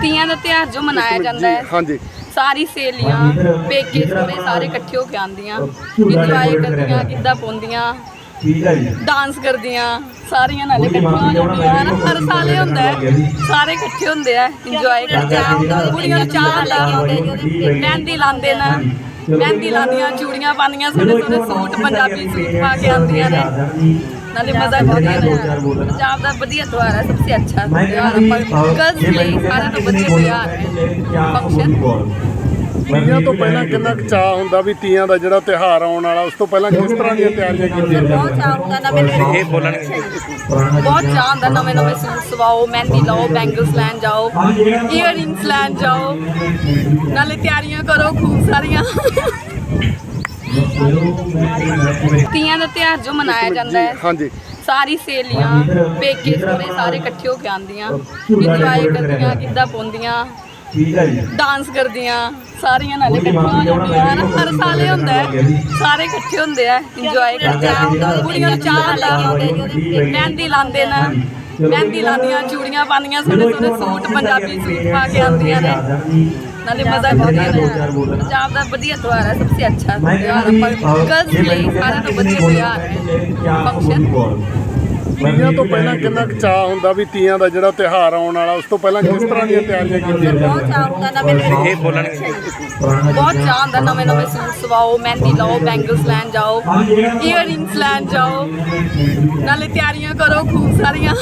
ਤੀਆਂ ਦਾ ਤਿਉਹਾਰ ਜੋ ਮਨਾਇਆ ਜਾਂਦਾ ਹੈ। ਹਾਂਜੀ। ਸਾਰੀ ਸਹੇਲੀਆਂ ਪੇਕੇ ਸੋਹਰੇ ਸਾਰੇ ਇਕੱਠੇ ਹੋ ਕੇ ਆਉਂਦੀਆਂ। ਇੰਜੋਏ ਕਰਦੀਆਂ ਗਿੱਧਾ ਪਾਉਂਦੀਆਂ ਠੀਕ ਹੈ ਜੀ। ਡਾਂਸ ਕਰਦੀਆਂ ਸਾਰੀਆਂ ਨਾਲੇ ਇਕੱਠੀਆਂ ਹੋ ਜਾਂਦੀਆਂ। ਹਨ ਹਰ ਸਾਲ ਇਹ ਹੁੰਦਾ ਹੈ ਸਾਰੇ ਇਕੱਠੇ ਹੁੰਦੇ ਆ ਇੰਜੋਏ ਕਰਦੇ ਆ। ਕੁੜੀਆਂ ਨੂੰ ਚਾਹ ਲਾ ਮਹਿੰਦੀ ਲਾਉਂਦੇ ਨੇ ਮਹਿੰਦੀ ਲਾਉਂਦੀਆਂ ਚੂੜੀਆਂ ਪਾਉਂਦੀਆਂ ਸੋਹਣੇ ਸੋਹਣੇ ਸੂਟ ਪੰਜਾਬੀ ਸੂਟ ਪਾ ਕੇ ਆਉਂਦੀਆਂ ਨੇ। ਨਾਲੇ ਮਜ਼ਾ ਕਰਦੀਆਂ ਨੇ ਪੰਜਾਬ ਦਾ ਵਧੀਆ ਤਿਉਹਾਰ ਹੈ ਸਭ ਤੋਂ ਅੱਛਾ ਤਿਉਹਾਰ ਹੈ ਗਰਲਸ ਲਈ ਸਾਰਿਆਂ ਤੋਂ ਵਧੀਆ ਤਿਉਹਾਰ ਹੈ। ਫੰਕਸ਼ਨ ਤੀਆਂ ਤੋਂ ਪਹਿਲਾਂ ਕਿੰਨਾ ਚਾਹ ਹੁੰਦਾ ਵੀ ਤੀਆਂ ਦਾ ਜਿਹੜਾ ਤਿਉਹਾਰ ਆਉਣ ਵਾਲਾ ਉਸ ਤੋਂ ਪਹਿਲਾਂ ਕਿਸ ਤਰ੍ਹਾਂ ਦੀਆਂ ਤਿਆਰੀਆਂ ਕੀਤੀਆਂ ਬਹੁਤ ਚਾਹ ਹੁੰਦਾ ਨਵੇਂ ਇਹ ਬੋਲਣਗੇ ਬਹੁਤ ਚਾਹ ਹੁੰਦਾ ਨਵੇਂ ਨਵੇਂ ਸੂਟ ਸਵਾਓ ਮਹਿੰਦੀ ਲਾਓ ਬੈਂਗਲਸ ਲੈਣ ਜਾਓ ਇਅਰਿੰਗਸ ਲੈਣ ਜਾਓ। ਨਾਲੇ ਤਿਆਰੀਆਂ ਕਰੋ ਖੂਬ ਸਾਰੀਆਂ। ਤੀਆਂ ਦਾ ਤਿਉਹਾਰ ਜੋ ਮਨਾਇਆ ਜਾਂਦਾ ਹੈ। ਹਾਂਜੀ। ਸਾਰੀ ਸਹੇਲੀਆਂ ਪੇਕੇ ਸੋਹਰੇ ਸਾਰੇ ਇਕੱਠੇ ਹੋ ਕੇ ਆਉਂਦੀਆਂ ਇੰਜੋਏ ਕਰਦੀਆਂ ਗਿੱਧਾ ਪਾਉਂਦੀਆਂ ਠੀਕ ਹੈ ਜੀ। ਡਾਂਸ ਕਰਦੀਆਂ ਸਾਰੀਆਂ ਨਾਲੇ ਇਕੱਠੀਆਂ ਹੋ ਜਾਂਦੀਆਂ। ਹਨ ਹਰ ਸਾਲ ਇਹ ਹੁੰਦਾ ਹੈ ਸਾਰੇ ਇਕੱਠੇ ਹੁੰਦੇ ਆ ਇੰਜੋਏ ਕਰਦੇ ਆ। ਕੁੜੀਆਂ ਨੂੰ ਚਾਹ ਲਾ ਮਹਿੰਦੀ ਲਾਉਂਦੇ ਨੇ ਮਹਿੰਦੀ ਲਾਉਂਦੀਆਂ ਚੂੜੀਆਂ ਪਾਉਂਦੀਆਂ ਸੋਹਣੇ ਸੋਹਣੇ ਸੂਟ ਪੰਜਾਬੀ ਸੂਟ ਪਾ ਕੇ ਆਉਂਦੀਆਂ ਨੇ। ਨਾਲੇ ਮਜ਼ਾ ਕਰਦੀਆਂ ਨੇ ਪੰਜਾਬ ਦਾ ਵਧੀਆ ਤਿਉਹਾਰ ਹੈ ਸਭ ਤੋਂ ਅੱਛਾ ਤਿਉਹਾਰ ਹੈ ਗਰਲਸ ਲਈ ਸਾਰਿਆਂ ਤੋਂ ਵਧੀਆ ਤਿਉਹਾਰ ਹੈ ਫੰਕਸ਼ਨ ਤੀਆਂ ਤੋਂ ਪਹਿਲਾਂ ਕਿੰਨਾ ਚਾਹ ਹੁੰਦਾ ਵੀ ਤੀਆਂ ਦਾ ਜਿਹੜਾ ਤਿਉਹਾਰ ਆਉਣ ਵਾਲਾ ਉਸ ਤੋਂ ਪਹਿਲਾਂ ਕਿਸ ਤਰ੍ਹਾਂ ਦੀਆਂ ਤਿਆਰੀਆਂ ਕੀਤੀਆਂ ਬਹੁਤ ਚਾਹ ਹੁੰਦਾ ਨਵੇਂ ਇਹ ਬੋਲਣਗੇ ਬਹੁਤ ਚਾਹ ਹੁੰਦਾ ਨਵੇਂ ਨਵੇਂ ਸੂਟ ਸਵਾਓ ਮਹਿੰਦੀ ਲਾਓ ਬੈਂਗਲਸ ਲੈਣ ਜਾਓ ਇਅਰਿੰਗਸ ਲੈਣ ਜਾਓ ਨਾਲੇ ਤਿਆਰੀਆਂ ਕਰੋ ਖੂਬ ਸਾਰੀਆਂ